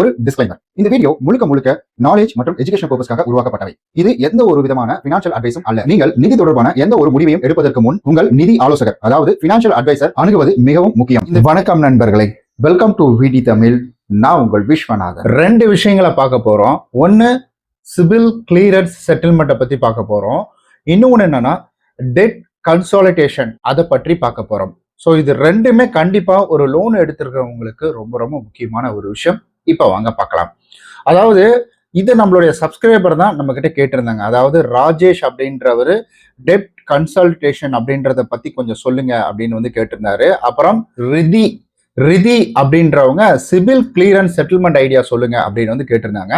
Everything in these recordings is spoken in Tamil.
ஒரு டிஸ்க்ளைமர் இந்த வீடியோ முழுக்க முழுக்க நாலேஜ் மற்றும் எஜுகேஷன் பர்பஸ்க்காக உருவாக்கப்பட்டவை. இது எந்த ஒரு விதமான பினான்சியல் அட்வைஸும் அல்ல. நீங்கள் நிதி தொடர்பான எந்த ஒரு முடிவையும் எடுப்பதற்கு முன் உங்கள் நிதி ஆலோசகர் அதாவது பினான்சியல் அட்வைசர் அணுகுவது மிகவும் முக்கியம். இந்த வணக்கம் நண்பர்களே. வெல்கம் டு விடி தமிழ் நான் உங்கள் விஸ்வநாதன். ரெண்டு விஷயங்களை பார்க்க போறோம். ஒன்னு சிபில் கிளியரன்ஸ் செட்டில்மெண்ட்டை பத்தி பார்க்க போறோம். இன்னொன்று என்னன்னா டெட் கன்சாலிடேஷன் அதை பற்றி பார்க்க போறோம். ஸோ இது ரெண்டுமே கண்டிப்பாக ஒரு லோன் எடுத்திருக்கிறவங்களுக்கு ரொம்ப ரொம்ப முக்கியமான ஒரு விஷயம். இப்போ வாங்க பார்க்கலாம். அதாவது இது நம்மளுடைய சப்ஸ்கிரைபர் தான் நம்ம கிட்ட கேட்டிருந்தாங்க. அதாவது ராஜேஷ் அப்படின்றவர் டெப்ட் கன்சல்டேஷன் அப்படின்றத பத்தி கொஞ்சம் சொல்லுங்க அப்படின்னு வந்து கேட்டிருந்தாரு. அப்புறம் ரிதி ரிதி அப்படின்றவங்க சிவில் கிளியரன்ஸ் செட்டில்மெண்ட் ஐடியா சொல்லுங்க அப்படின்னு வந்து கேட்டிருந்தாங்க.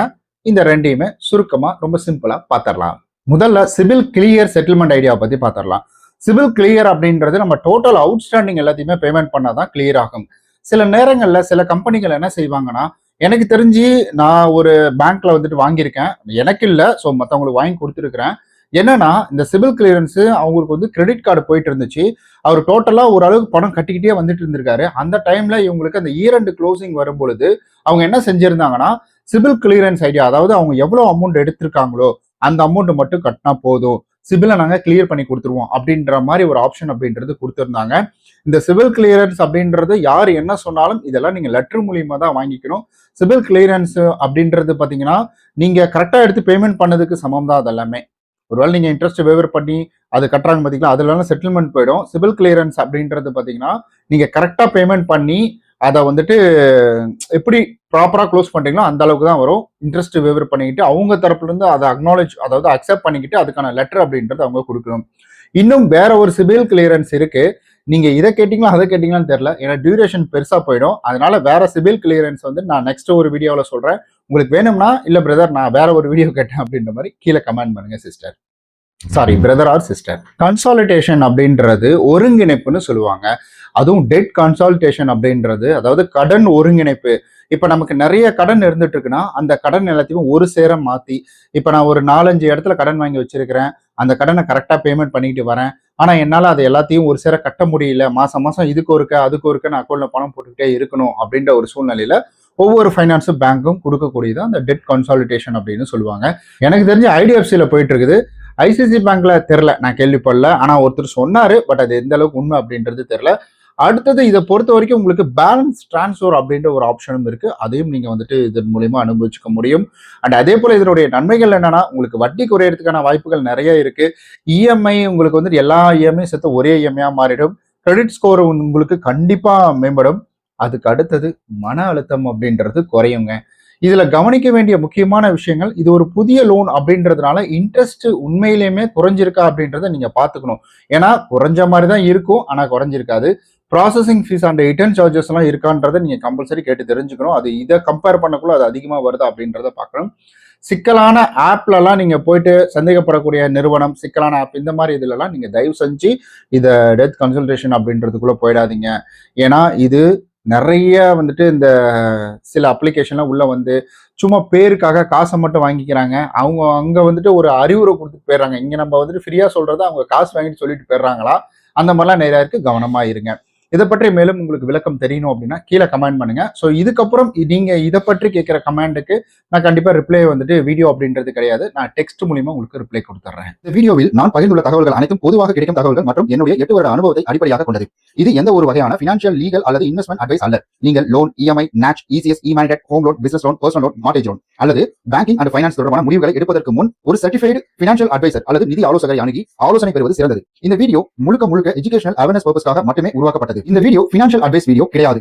இந்த ரெண்டையுமே சுருக்கமா ரொம்ப சிம்பிளா பாத்திரலாம். முதல்ல சிவில் கிளியர் செட்டில்மெண்ட் ஐடியாவை பத்தி பாத்திரலாம். சிவில் கிளியர் அப்படின்றது நம்ம டோட்டல் அவுட்ஸ்டாண்டிங் எல்லாத்தையுமே பேமெண்ட் பண்ணாதான் கிளியர் ஆகும். சில நேரங்கள்ல சில கம்பெனிகள் என்ன செய்வாங்கன்னா எனக்கு தெரிஞ்சு நான் ஒரு பேங்க்ல வந்துட்டு வாங்கியிருக்கேன். எனக்கு இல்லை ஸோ மற்றவங்களுக்கு வாங்கி கொடுத்துருக்குறேன். என்னன்னா இந்த சிவில் கிளியரன்ஸ் அவங்களுக்கு வந்து கிரெடிட் கார்டு போயிட்டு இருந்துச்சு. அவர் டோட்டலாக ஓரளவுக்கு பணம் கட்டிக்கிட்டே வந்துட்டு இருந்திருக்காரு. அந்த டைம்ல இவங்களுக்கு அந்த ஈரண்டு க்ளோசிங் வரும் பொழுது அவங்க என்ன செஞ்சிருந்தாங்கன்னா சிவில் கிளியரன்ஸ் ஐடியா அதாவது அவங்க எவ்வளோ அமௌண்ட் எடுத்திருக்காங்களோ அந்த அமௌண்ட் மட்டும் கட்டினா போதும். சிபிலை நாங்கள் கிளியர் பண்ணி கொடுத்துருவோம் அப்படின்ற மாதிரி ஒரு ஆப்ஷன் அப்படின்றது கொடுத்துருந்தாங்க. இந்த சிவில் கிளியரன்ஸ் அப்படின்றது யார் என்ன சொன்னாலும் இதெல்லாம் நீங்கள் லெட்டர் மூலியமா தான் வாங்கிக்கணும். சிவில் கிளியரன்ஸ் அப்படின்றது பார்த்தீங்கன்னா நீங்கள் கரெக்டாக எடுத்து பேமெண்ட் பண்ணதுக்கு சமம் தான் அது எல்லாமே ஒருவேளை நீங்கள் இன்ட்ரெஸ்ட் வேவர் பண்ணி அது கட்டுறாங்க பார்த்தீங்களா அதுலலாம் செட்டில்மெண்ட் போயிடும். சிவில் கிளியரன்ஸ் அப்படின்றது பார்த்தீங்கன்னா நீங்கள் கரெக்டாக பேமெண்ட் பண்ணி அதை வந்துட்டு எப்படி ப்ராப்பராக க்ளோஸ் பண்ணுறீங்களோ அந்த அளவுக்கு தான் வரும். இன்ட்ரெஸ்ட் வேவர் பண்ணிக்கிட்டு அவங்க தரப்புலேருந்து அதை அக்னாலேஜ் அதாவது அக்செப்ட் பண்ணிக்கிட்டு அதுக்கான லெட்டர் அப்படின்றது அவங்க கொடுக்கணும். இன்னும் வேற ஒரு சிபில் கிளியரன்ஸ் இருக்கு. நீங்க இதை கேட்டீங்களா அதை கேட்டீங்களான்னு தெரியல. ஏன்னா டியூரேஷன் பெருசா போயிடும். அதனால வேற சிவில் கிளியரன்ஸ் வந்து நான் நெக்ஸ்ட் ஒரு வீடியோவில் சொல்றேன். உங்களுக்கு வேணும்னா இல்லை பிரதர் நான் வேற ஒரு வீடியோ கேட்டேன் அப்படின்ற மாதிரி கீழே கமெண்ட் பண்ணுங்க sister sorry brother or sister consolidation அப்படின்றது ஒருங்கிணைப்புன்னு சொல்லுவாங்க. அதுவும் டெட் கன்சால்டேஷன் அப்படின்றது அதாவது கடன் ஒருங்கிணைப்பு. இப்ப நமக்கு நிறைய கடன் இருந்துட்டு இருக்குன்னா அந்த கடன் எல்லாத்தையும் ஒரு சேர மாத்தி இப்ப நான் ஒரு நாலஞ்சு இடத்துல கடன் வாங்கி வச்சிருக்கிறேன். அந்த கடனை கரெக்டா பேமெண்ட் பண்ணிட்டு வரேன். ஆனா என்னால அது எல்லாத்தையும் ஒரு சேர கட்ட முடியல. மாசம் மாசம் இதுக்கு ஒருக்க அதுக்கு ஒருக்க நான் அக்கௌண்ட்ல பணம் போட்டுக்கிட்டே இருக்கணும் அப்படின்ற ஒரு சூழ்நிலையில ஒவ்வொரு ஃபைனான்ஸும் பேங்க்கும் கொடுக்கக்கூடியது அந்த டெட் கன்சாலிடேஷன் அப்படின்னு சொல்லுவாங்க. எனக்கு தெரிஞ்ச ஐடிஎஃப்சியில போயிட்டு இருக்குது ஐசிசி பேங்க்ல தெரில நான் கேள்விப்படல. ஆனா ஒருத்தர் சொன்னாரு பட் அது எந்த அளவுக்கு உண்மை அப்படின்றது தெரில. அடுத்தது இதை பொறுத்த வரைக்கும் உங்களுக்கு பேலன்ஸ் டிரான்ஸ்ஃபர் அப்படின்ற ஒரு ஆப்ஷனும் இருக்கு. அதையும் நீங்க வந்துட்டு இதன் மூலியமா அனுபவிச்சுக்க முடியும். அண்ட் அதே போல இதனுடைய நன்மைகள் என்னன்னா உங்களுக்கு வட்டி குறையறதுக்கான வாய்ப்புகள் நிறைய இருக்கு. இஎம்ஐ உங்களுக்கு வந்துட்டு எல்லா இஎம்ஐ சேர்த்து ஒரே இஎம்ஐயா மாறிடும். கிரெடிட் ஸ்கோர் உங்களுக்கு கண்டிப்பா மேம்படும். அதுக்கு அடுத்தது மன அழுத்தம் அப்படின்றது குறையுங்க. இதுல கவனிக்க வேண்டிய முக்கியமான விஷயங்கள் இது ஒரு புதிய லோன் அப்படின்றதுனால இன்ட்ரெஸ்ட் உண்மையிலேயுமே குறைஞ்சிருக்கா அப்படின்றத நீங்க பாத்துக்கணும் ஏன்னா குறைஞ்ச மாதிரி தான் இருக்கும் ஆனா குறைஞ்சிருக்காது. Processing fees and return charges எல்லாம் இருக்கான்றதை நீங்க கம்பல்சரி கேட்டு தெரிஞ்சுக்கணும். அது இதை கம்பேர் பண்ணக்குள்ள அது அதிகமா வருதா அப்படின்றத பார்க்கணும். சிக்கலான ஆப்லலாம் நீங்க போயிட்டு சந்தேகப்படக்கூடிய நிறுவனம் சிக்கலான ஆப் இந்த மாதிரி இதுலலாம் நீங்க தயவு செஞ்சு இதை டெத் கன்சல்டேஷன் அப்படின்றதுக்குள்ள போயிடாதீங்க. ஏன்னா இது நிறைய வந்துட்டு இந்த சில அப்ளிகேஷன்லாம் உள்ள வந்து சும்மா பேருக்காக காசை மட்டும் வாங்கிக்கிறாங்க. அவங்க அங்கே வந்துட்டு ஒரு அறிவுரை கொடுத்துட்டு போயிடுறாங்க. இங்கே நம்ம வந்துட்டு ஃப்ரீயாக சொல்கிறத அவங்க காசு வாங்கிட்டு சொல்லிட்டு போயிடுறாங்களா? அந்த மாதிரிலாம் நிறையா இருக்குது கவனமாக இருங்க. இதை பற்றி மேலும் உங்களுக்கு விளக்கம் தெரியணும் அப்படின்னா கீழே கமெண்ட் பண்ணுங்க. ஸோ இதுக்கப்புறம் நீங்க இதை பற்றி கேட்குற கமெண்ட்டுக்கு நான் கண்டிப்பா ரிப்ளை வந்துட்டு வீடியோ அப்படின்றது கிடையாது. நான் டெக்ஸ்ட் மூலியமா உங்களுக்கு ரிப்ளை கொடுத்துறேன். இந்த வீடியோவில் நான் பகிர்ந்துள்ள தகவல்கள் அனைத்தும் பொதுவாக கிடைக்கும் தகவல்கள் மற்றும் என்னுடைய எட்டு வருட அனுபவத்தை அடிப்படையாக கொண்டது. இது எந்த ஒரு வகையான பினான்சியல் லீகல் அல்லது இன்வெஸ்ட்மெண்ட் அட்வைஸ் அல்ல. நீங்கள் loan EMI NACH ECS E home loan business loan personal loan mortgage loan அல்லது பேங்கிங் அண்ட் ஃபைனான்ஸ் தொடர்பான முடிவுகளை எடுப்பதற்கு முன் ஒரு சர்டிஃபைடு பினான்சியல் அட்வைசர் அல்லது நிதி ஆலோசகரை அணுகி ஆலோசனை பெறுவது சிறந்தது. இந்த வீடியோ முழுக்க முழுக்க எஜுகேஷனல் அவேர்னஸ் பர்பஸ்க்காக மட்டுமே உருவாக்கப்பட்டது. இந்த வீடியோ பினான்சியல் அட்வைஸ் வீடியோ கிடையாது.